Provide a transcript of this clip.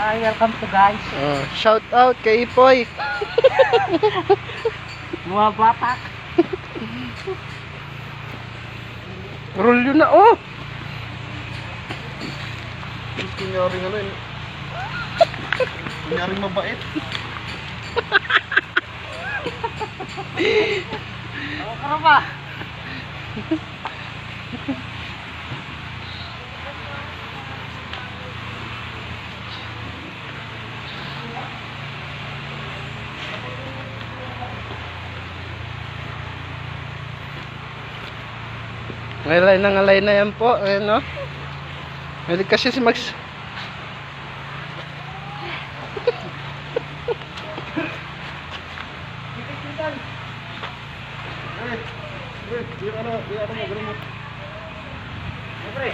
welcome to guys. Oh, shout out kay Ipoy. Mga batak. Roll yun na, oh! Kunyaring ano yun. Kunyaring mabait. Ako ka ba? Ngalay na ngalay na yan po. Ayan, no? Mahilig kasi si Max. Di ano, di ano mo, ganun mo. Siyempre.